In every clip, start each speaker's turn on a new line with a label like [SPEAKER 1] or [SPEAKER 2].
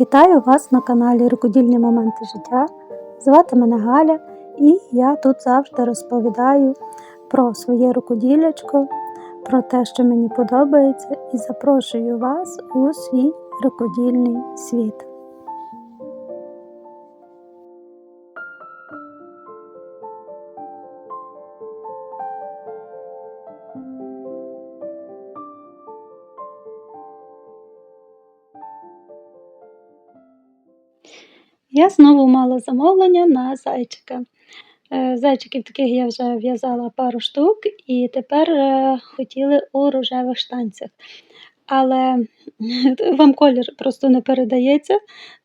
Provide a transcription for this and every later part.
[SPEAKER 1] Вітаю вас на каналі Рукодільні моменти життя. Звати мене Галя, і я тут завжди розповідаю про своє рукоділячко, про те, що мені подобається, і запрошую вас у свій рукодільний світ. Я знову мала замовлення на зайчика. Е, Зайчиків таких я вже в'язала пару штук, і тепер е, хотіли у рожевих штанцях. Але вам колір просто не передається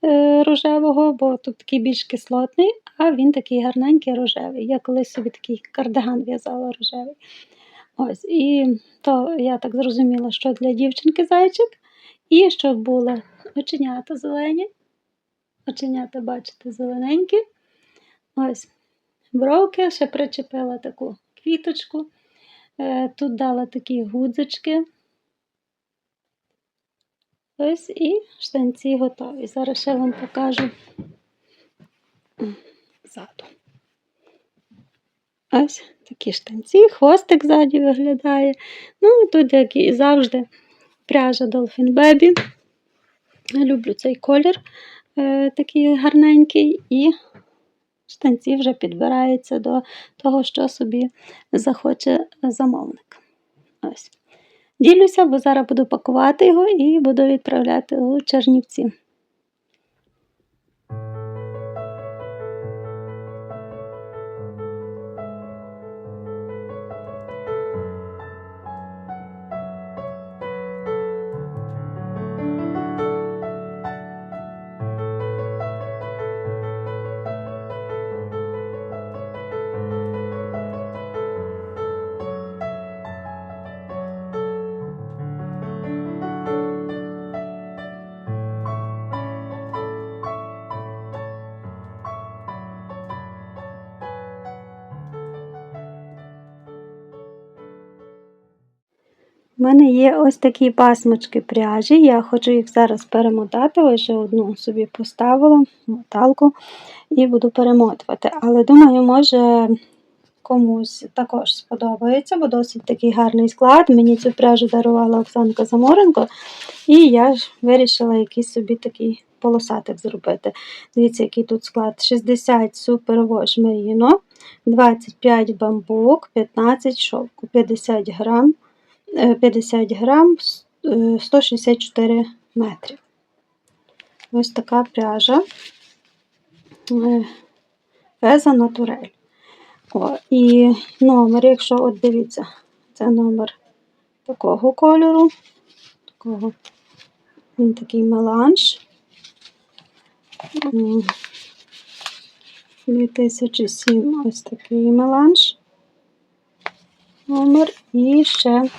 [SPEAKER 1] е, рожевого, бо тут такий більш кислотний, а він такий гарненький рожевий. Я колись собі такий кардиган в'язала рожевий. Ось, І то я так зрозуміла, що для дівчинки зайчик, і щоб були оченята зелені. Оченята, бачите, зелененькі. Ось бровки, ще причепила таку квіточку. Е, Тут дала такі гудзички. Ось і штанці готові. Зараз ще вам покажу ззаду. Ось такі штанці, хвостик ззаді виглядає. Ну, і тут, як і завжди, пряжа Dolphin Baby. Люблю цей колір такий гарненький, і штанці вже підбираються до того, що собі захоче замовник. Ось. Ділюся, бо зараз буду пакувати його і буду відправляти у Чернівці. Мене є ось такі пасмочки пряжі. Я хочу їх зараз перемотати. Вже одну собі поставила, моталку, і буду перемотувати. Але думаю, може комусь також сподобається, бо досить такий гарний склад. Мені цю пряжу дарувала Оксанка Заморенко, і я ж вирішила якийсь собі такий полосатик зробити. Дивіться, який тут склад: 60 супервош меріно, 25 бамбук, 15 шовку, 50 грам. 50 грам 164 метрів. Ось така пряжа Феза Натурель. О, І номер, якщо от дивіться, це номер такого кольору, такого, він такий меланж. 2007 ось такий меланж номер. І ще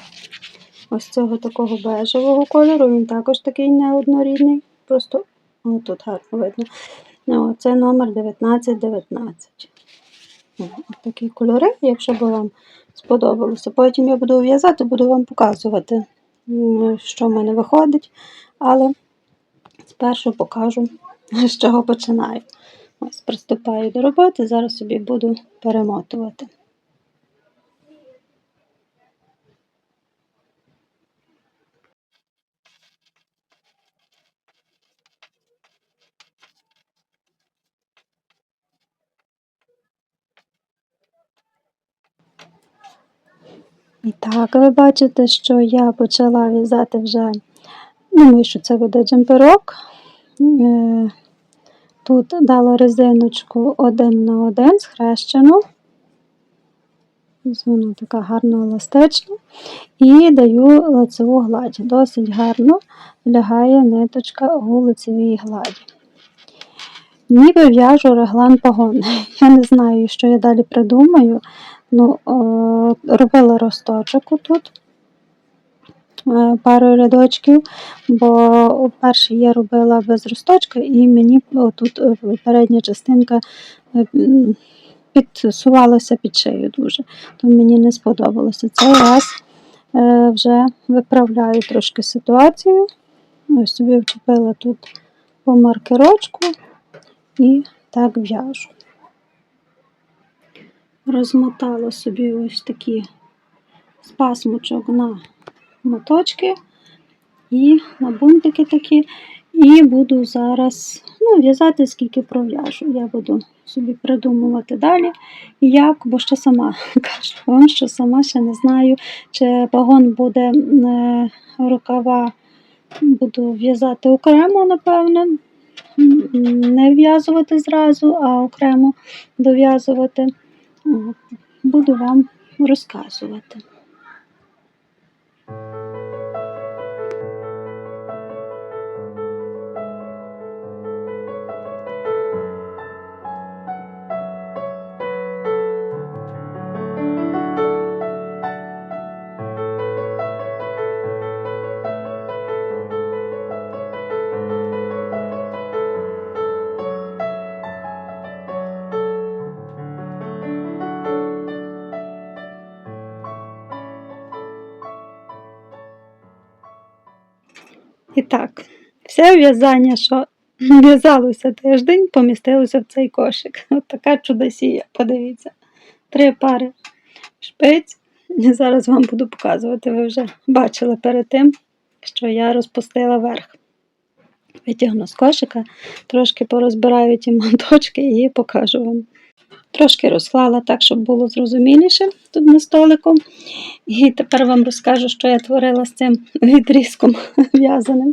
[SPEAKER 1] ось цього такого бежевого кольору. Він також такий неоднорідний. Просто о, тут гарно видно. О, це номер 1919. Ось такі кольори, якщо б вам сподобалося. Потім я буду в'язати, буду вам показувати, що в мене виходить. Але спершу покажу, з чого починаю. Ось, приступаю до роботи, зараз собі буду перемотувати. І так, ви бачите, що я почала в'язати вже, думаю, що це буде джемперок. Е, тут дала резиночку один на один схрещену. Вона така гарно еластична. І даю лицеву гладь. Досить гарно лягає ниточка у лицевій гладі. Ніби в'яжу реглан погон. Я не знаю, що я далі придумаю. Ну, Робила росточок тут е, пару рядочків, бо перший я робила без росточка, і мені тут е, передня частинка підсувалося під шию дуже, то мені не сподобалося. Цей раз е, вже виправляю трошки ситуацію. Ось собі вчепила тут по маркерочку і так в'яжу. Розмотала собі ось такі з пасмочок на моточки і на бунтики такі. І буду зараз ну, в'язати, скільки пров'яжу. Я буду собі придумувати далі, як, бо ще сама кажу вам, що сама ще не знаю, чи пагон буде е, рукава, буду в'язати окремо, напевно, не в'язувати зразу, а окремо дов'язувати. Буду вам розказувати. Все в'язання, що в'язалося тиждень, помістилося в цей кошик. От така чудосія, подивіться. Три пари шпиць. Зараз вам буду показувати. Ви вже бачили перед тим, що я розпустила верх. Витягну з кошика, трошки порозбираю ті моточки і покажу вам. Трошки розклала так, щоб було зрозуміліше тут на столику. І тепер вам розкажу, що я творила з цим відрізком в'язаним.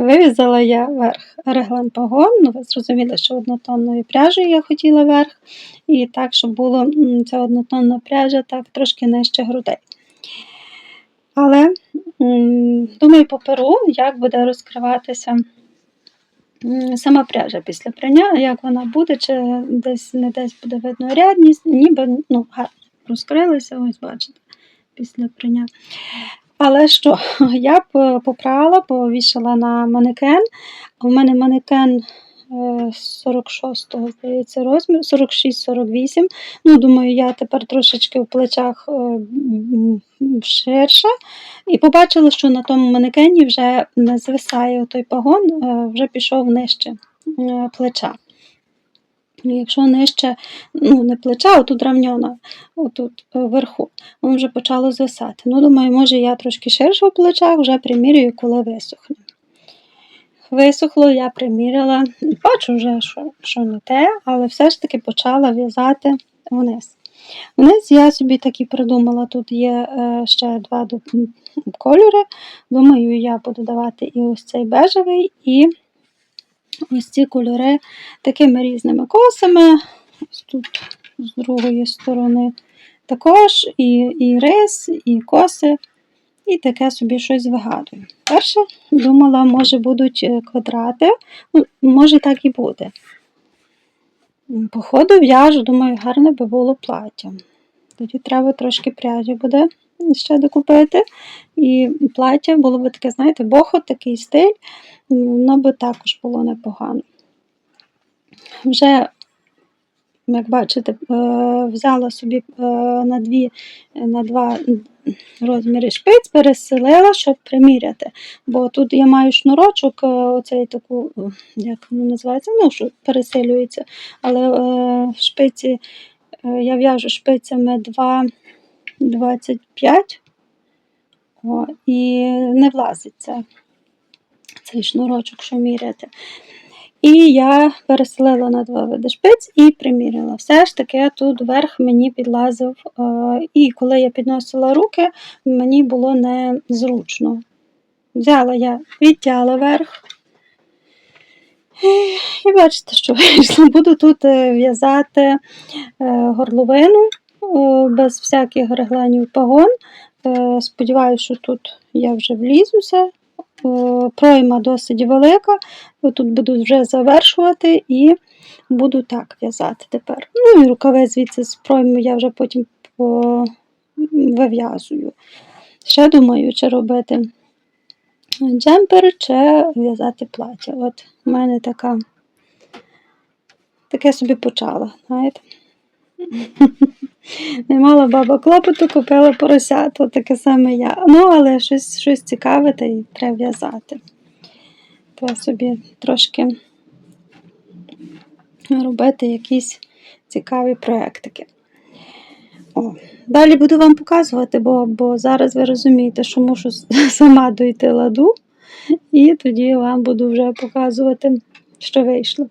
[SPEAKER 1] Вив'язала я верх реглан погон, ну ви зрозуміли, що однотонною пряжею я хотіла верх, і так, щоб було ця однотонна пряжа так трошки нижче грудей. Але думаю, поперу, як буде розкриватися сама пряжа після прання, як вона буде, чи десь не десь буде видно рядність, ніби ну, розкрилися, ось бачите, після прання. Але що, я б попрала, повішала на манекен. У мене манекен 46-го, здається, розмір, 46-48. Ну, думаю, я тепер трошечки в плечах е, ширша. І побачила, що на тому манекені вже не звисає той пагон, е, вже пішов нижче е, плеча. І Якщо нижче, ну не плеча, а тут равньона, отут е, вверху, воно вже почало звисати. Ну, думаю, може я трошки ширше в плечах, вже примірюю, коли висохне. Висохло, я приміряла, бачу вже, що, що не те, але все ж таки почала в'язати вниз. Вниз я собі таки придумала, тут є е, ще два кольори. Думаю, я буду давати і ось цей бежевий, і ось ці кольори такими різними косами. Ось тут з другої сторони також і, і рис, і коси, і таке собі щось вигадую. Перше думала, може будуть е, квадрати, ну, може так і буде. М, По ходу в'яжу, думаю, гарне би було плаття. Тоді треба трошки пряжі буде ще докупити. І плаття було б таке, знаєте, бохот, такий стиль, воно би також було непогано. Вже, як бачите, е, взяла собі е, на, дві, на два розміри шпиць, переселила, щоб приміряти. Бо тут я маю шнурочок, е, оцей таку, як воно називається, ну, що пересилюється. Але в шпиці я в'яжу шпицями 2,25 о, і не влазить це, цей шнурочок, що міряти. І я переселила на два види шпиць і приміряла. Все ж таки тут верх мені підлазив, е, і коли я підносила руки, мені було незручно. Взяла я, відтяла верх. І бачите, що вийшло. Буду тут е, в'язати е, горловину без всяких регланів пагон. Е, Сподіваюся, що тут я вже влізуся. Е, Пройма досить велика. Тут буду вже завершувати і буду так в'язати тепер. Ну і рукави звідси з пройми я вже потім вив'язую. Ще думаю, чи робити джемпер, чи в'язати плаття. От у мене така таке собі почала, знаєте. Не мала баба клопоту, купила поросят, от таке саме я. Ну, але щось, щось цікаве, та й треба в'язати. Треба собі трошки робити якісь цікаві проєктики. О, далі буду вам показувати, бо, бо зараз ви розумієте, що мушу сама дойти ладу, і тоді вам буду вже показувати, що вийшло.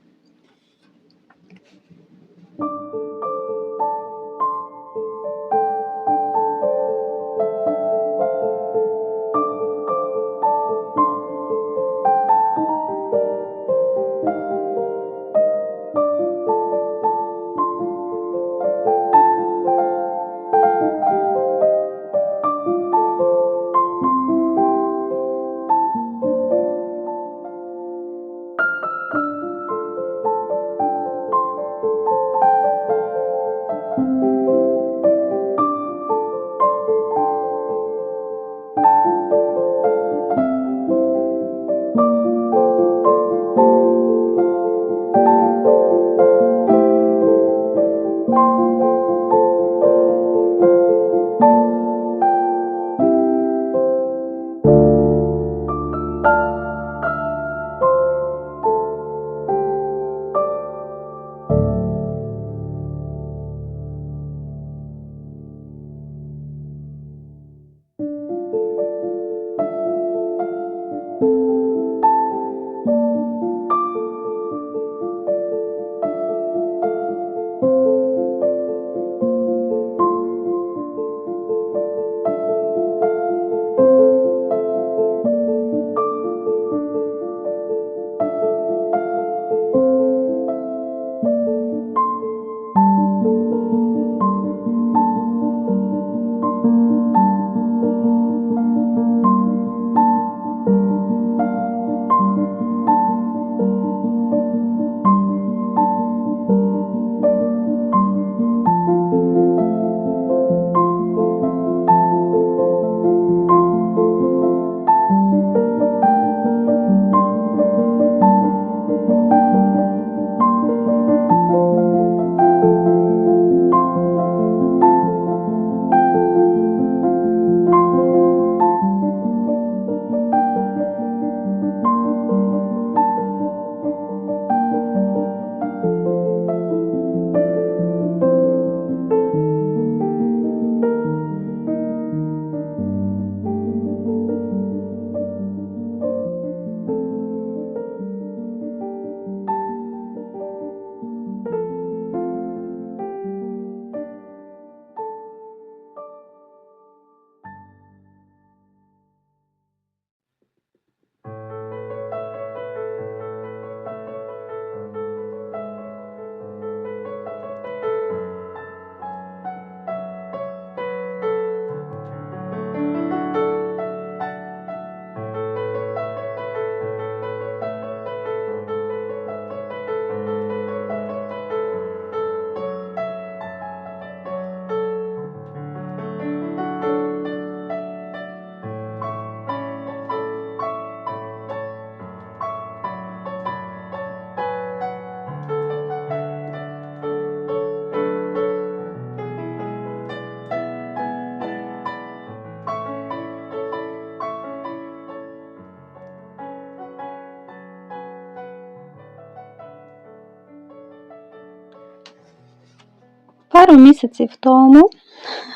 [SPEAKER 1] Пару місяців тому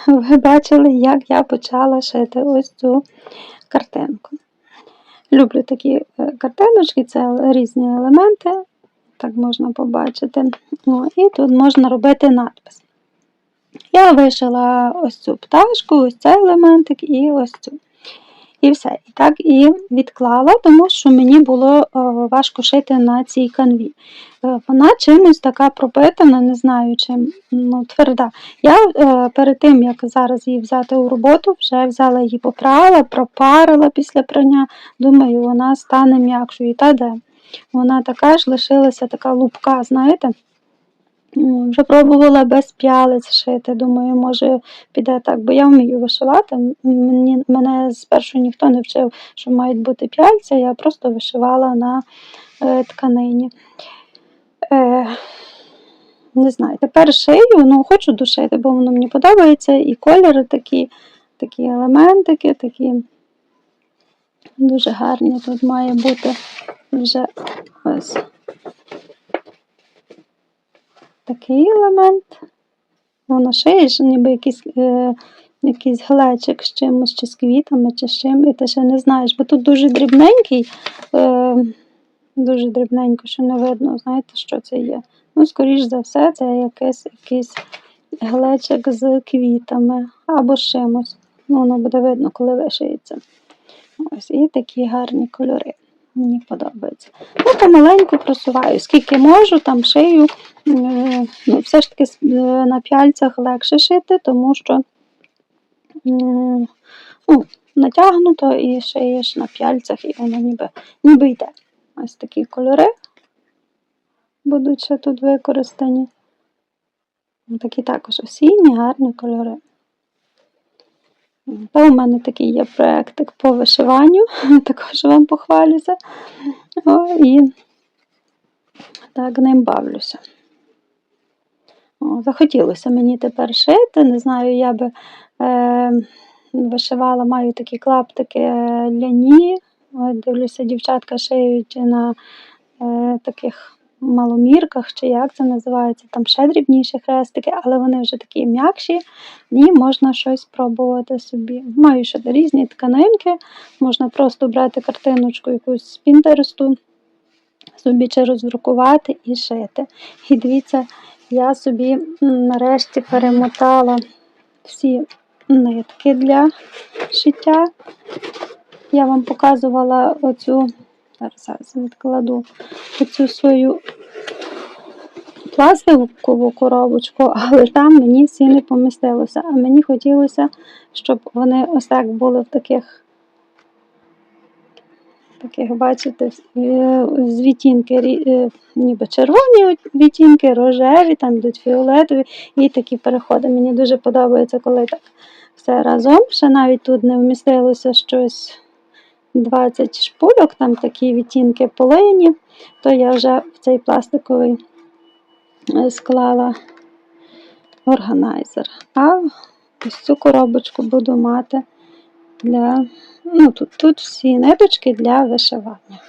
[SPEAKER 1] ви бачили, як я почала шити ось цю картинку. Люблю такі е, картиночки, це різні елементи, так можна побачити. О, і тут можна робити надпис. Я вишила ось цю пташку, ось цей елементик і ось цю. І все. І так і відклала, тому що мені було е, важко шити на цій канві. Е, Вона чимось така пропитана, не знаю чим, ну, тверда. Я е, перед тим, як зараз її взяти у роботу, вже взяла її попрала, пропарила після прання. Думаю, вона стане м'якшою. Та де? Вона така ж лишилася така лупка, знаєте? Вже пробувала без п'ялиць шити. Думаю, може піде так, бо я вмію вишивати. Мені, мене спершу ніхто не вчив, що мають бути п'яльця, я просто вишивала на е, тканині. Е, Не знаю, тепер шию, ну хочу дошити, бо воно мені подобається. І кольори такі, такі елементики, такі дуже гарні. Тут має бути вже ось такий елемент. Воно шиєш, ніби якийсь, е, якийсь глечик з чимось, чи з квітами, чи з чим, і ти ще не знаєш, бо тут дуже дрібненький, е, дуже дрібненько, що не видно, знаєте, що це є. Ну, скоріш за все, це якийсь, якийсь глечик з квітами або з чимось. Ну, воно буде видно, коли вишиється. Ось, і такі гарні кольори. Мені подобається. Ну, помаленьку просуваю, скільки можу, там шию. Е, Ну, все ж таки е, на п'яльцях легше шити, тому що ну, натягнуто і шиєш на п'яльцях, і воно ніби, ніби йде. Ось такі кольори будуть ще тут використані. Такі також осінні, гарні кольори. Та у мене такий є проєктик по вишиванню, також вам похвалюся. О, і так ним бавлюся. О, захотілося мені тепер шити. Не знаю, я би е, вишивала, маю такі клаптики е, ляні. Дивлюся, дівчатка шиють на е, таких маломірках, чи як це називається, там ще дрібніші хрестики, але вони вже такі м'якші, і можна щось спробувати собі. Маю ще різні тканинки, можна просто брати картиночку якусь з Пінтересту, собі чи роздрукувати і шити. І дивіться, я собі нарешті перемотала всі нитки для шиття. Я вам показувала оцю, зараз, зараз відкладу оцю свою пластикову коробочку, але там мені всі не помістилося. А мені хотілося, щоб вони ось так були в таких, таких бачите, е, відтінки, е, ніби червоні відтінки, рожеві, там йдуть фіолетові і такі переходи. Мені дуже подобається, коли так все разом. Ще навіть тут не вмістилося щось 20 шпульок, там такі відтінки полині, то я вже в цей пластиковий е, склала органайзер. А ось цю коробочку буду мати для. Ну, тут, тут всі ниточки для вишивання.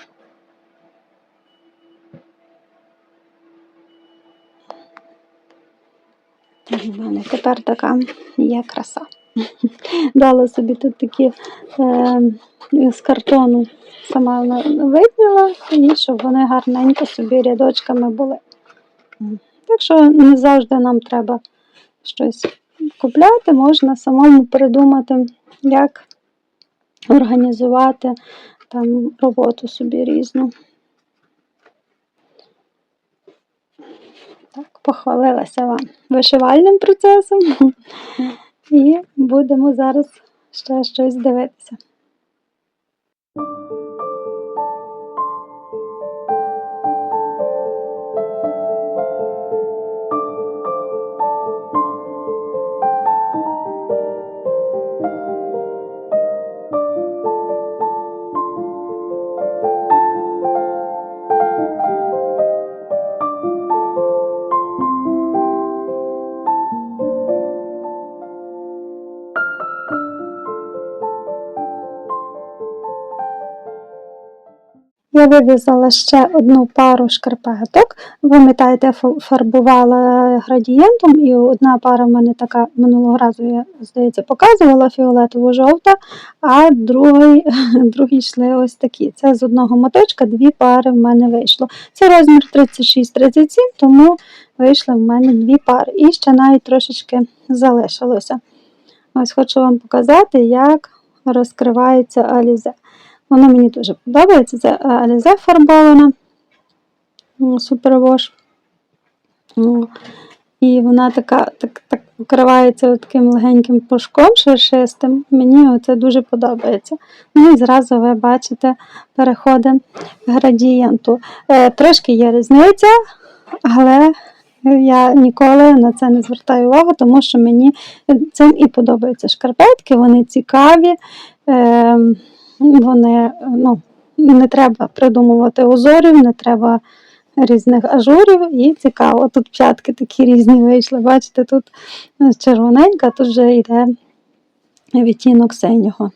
[SPEAKER 1] У мене тепер така є краса. Дала собі тут такі е, з картону сама видніла, і щоб вони гарненько собі рядочками були. Так що не завжди нам треба щось купляти, можна самому придумати, як організувати там роботу собі різну. Так, похвалилася вам вишивальним процесом. І будемо зараз ще щось дивитися. Я вив'язала ще одну пару шкарпеток. Пам'ятаєте, фарбувала градієнтом, і одна пара в мене така минулого разу, я, здається, показувала фіолетово-жовта, а другий, другі йшли ось такі. Це з одного моточка дві пари в мене вийшло. Це розмір 36-37, тому вийшли в мене дві пари. І ще навіть трошечки залишилося. Ось хочу вам показати, як розкривається алізе. Воно мені дуже подобається. Це е, Alize фарбована. Супервош. І вона така так, так покривається таким легеньким пушком шершистим. Мені це дуже подобається. Ну і зразу ви бачите переходи градієнту. Е, трошки є різниця, але я ніколи на це не звертаю увагу, тому що мені цим і подобаються шкарпетки, вони цікаві. Е, вони, ну, не треба придумувати узорів, не треба різних ажурів і цікаво. Тут п'ятки такі різні вийшли. Бачите, тут червоненька, тут вже йде відтінок синього.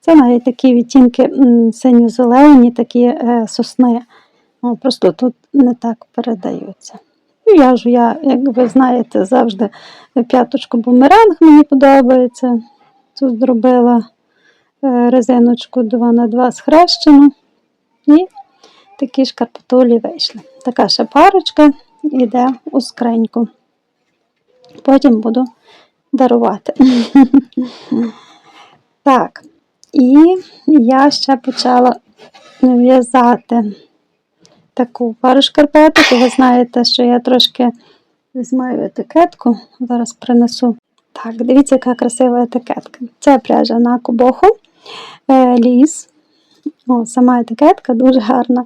[SPEAKER 1] Це навіть такі відтінки синьо-зелені, такі е, сосни. Просто тут не так передаються. І В'яжу я, як ви знаєте, завжди п'яточку бумеранг мені подобається. Тут зробила резиночку 2 на 2 схрещену. І такі шкарпетулі вийшли. Така ще парочка йде у скриньку. Потім буду дарувати. Так, і я ще почала в'язати таку пару шкарпеток. Ви знаєте, що я трошки візьмаю етикетку, зараз принесу. Так, дивіться, яка красива етикетка. Це пряжа на кубоху, е, ліс. О, сама етикетка дуже гарна.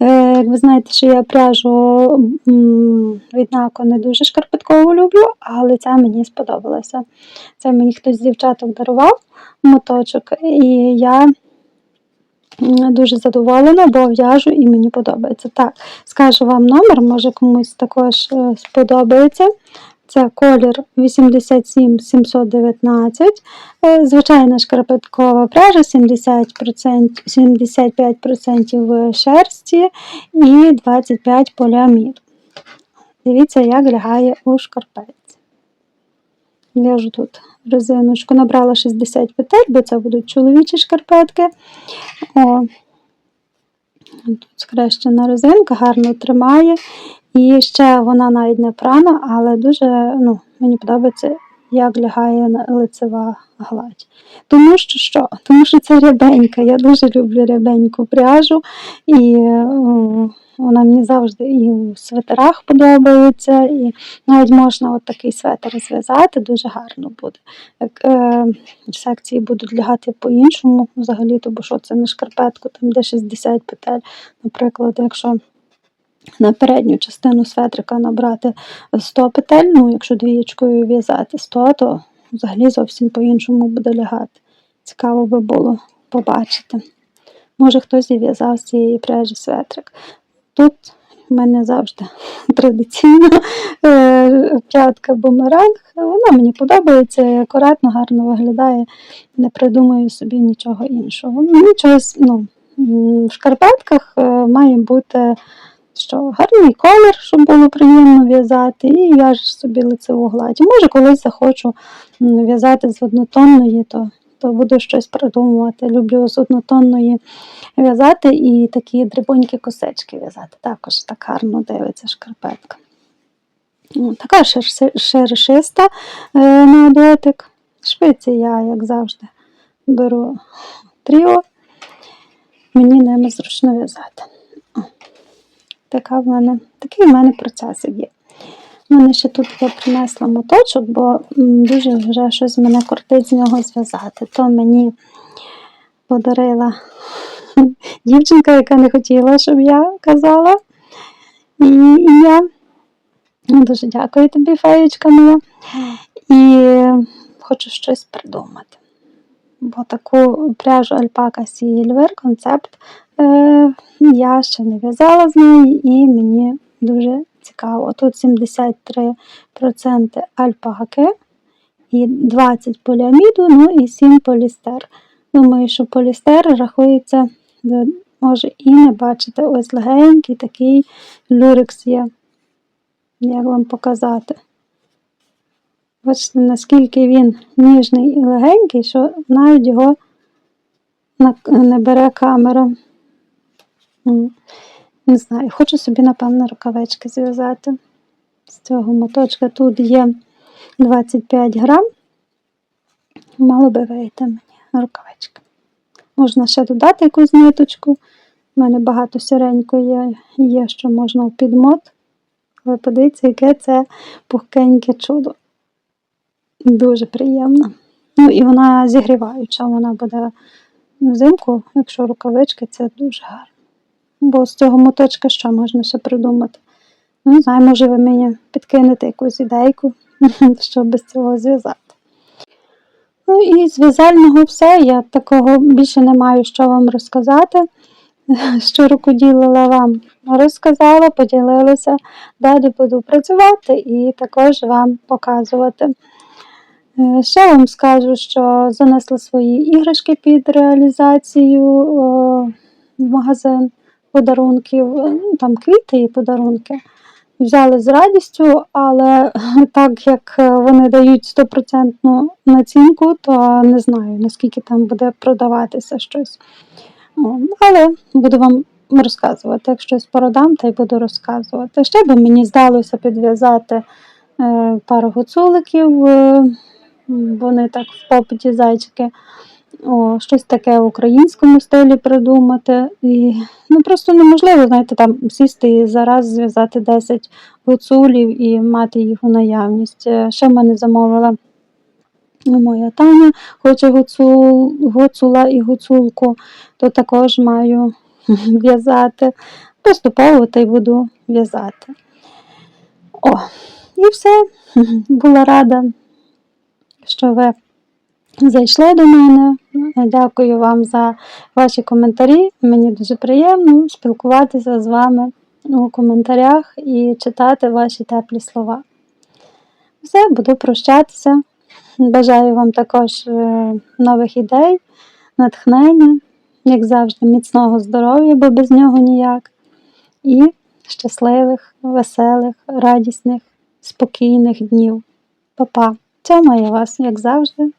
[SPEAKER 1] Е, як ви знаєте, що я пряжу м, від Нако не дуже шкарпеткову люблю, але ця мені сподобалася. Це мені хтось з дівчаток дарував моточок, і я дуже задоволена, бо в'яжу і мені подобається. Так, скажу вам номер, може комусь також е, сподобається. Це колір 87 719, е, звичайна шкарпеткова пряжа 70%, 75% шерсті і 25% поліамід. Дивіться, як лягає у шкарпетці. В'яжу тут резиночку, набрала 60 петель, бо це будуть чоловічі шкарпетки. О, тут скрещена резинка, гарно тримає. І ще вона навіть не прана, але дуже ну, мені подобається, як лягає лицева гладь. Тому що що? Тому що це рябенька. Я дуже люблю рябеньку пряжу, і о, вона мені завжди і у свитерах подобається, і навіть можна от такий светр зв'язати, дуже гарно буде. Як е, секції будуть лягати по-іншому взагалі, бо що це не шкарпетку, там де 60 петель, наприклад, якщо на передню частину светрика набрати 100 петель, ну якщо двієчкою в'язати 100, то взагалі зовсім по-іншому буде лягати. Цікаво би було побачити. Може хтось і в'язав з цієї пряжі светрик. Тут в мене завжди традиційно е, п'ятка бумеранг. Вона мені подобається, акуратно, гарно виглядає, не придумую собі нічого іншого. Мені чогось, ну, в шкарпетках е, має бути що гарний колір, щоб було приємно в'язати, і в'яжеш собі лицеву гладь. Може, колись захочу в'язати з однотонної, то, то буду щось придумувати. Люблю з однотонної в'язати і такі дрібонькі косички в'язати. Також так гарно дивиться шкарпетка. Ну, Така шершиста е, на дотик. Шпиці я, як завжди, беру тріо. Мені ними зручно в'язати. Така в мене, такий в мене процес є. У мене ще тут я принесла моточок, бо дуже вже щось мене кортить з нього зв'язати. То мені подарила дівчинка, яка не хотіла, щоб я казала. І я дуже дякую тобі, феєчка моя. І хочу щось придумати. Бо таку пряжу альпака Сільвер концепт е, я ще не в'язала з неї і мені дуже цікаво. Тут 73% альпаки і 20 поліаміду, ну і 7 полістер. Думаю, що полістер рахується, ви може і не бачите, ось легенький такий люрекс є. Як вам показати? Бачите, наскільки він ніжний і легенький, що навіть його не бере камера. Не знаю, хочу собі, напевно, рукавички зв'язати. З цього моточка тут є 25 грам. Мало би вийти мені рукавички. Можна ще додати якусь ниточку. У мене багато сіренької є, що можна в підмот. Але подивіться, яке це пухкеньке чудо. Дуже приємно. Ну і вона зігріваюча, вона буде взимку, якщо рукавички, це дуже гарно. Бо з цього моточка що можна ще придумати? Ну, не знаю, може ви мені підкинете якусь ідейку, щоб без цього зв'язати. Ну і з в'язального все. Я такого більше не маю що вам розказати. що рукоділила вам розказала, поділилася. Далі буду працювати і також вам показувати. Е, Ще вам скажу, що занесла свої іграшки під реалізацію в магазин подарунків, е, ну, там квіти і подарунки. Взяли з радістю, але так як е, вони дають стопроцентну націнку, то не знаю, наскільки там буде продаватися щось. Але буду вам розказувати. Як щось продам, то й буду розказувати. Ще би мені здалося підв'язати е, пару гуцуликів, е, вони так в попиті зайчики. О, щось таке в українському стилі придумати. І, ну, просто неможливо, знаєте, там сісти і зараз зв'язати 10 гуцулів і мати їх у наявність. Е, Ще в мене замовила моя Таня, хоче гуцул, гуцула і гуцулку, то також маю в'язати. Поступово та й буду в'язати. О, і все. Була рада, що ви зайшли до мене. Дякую вам за ваші коментарі. Мені дуже приємно спілкуватися з вами у коментарях і читати ваші теплі слова. Все, буду прощатися. Бажаю вам також е, нових ідей, натхнення, як завжди, міцного здоров'я, бо без нього ніяк. І щасливих, веселих, радісних, спокійних днів. Па-па! Цьомаю вас, як завжди,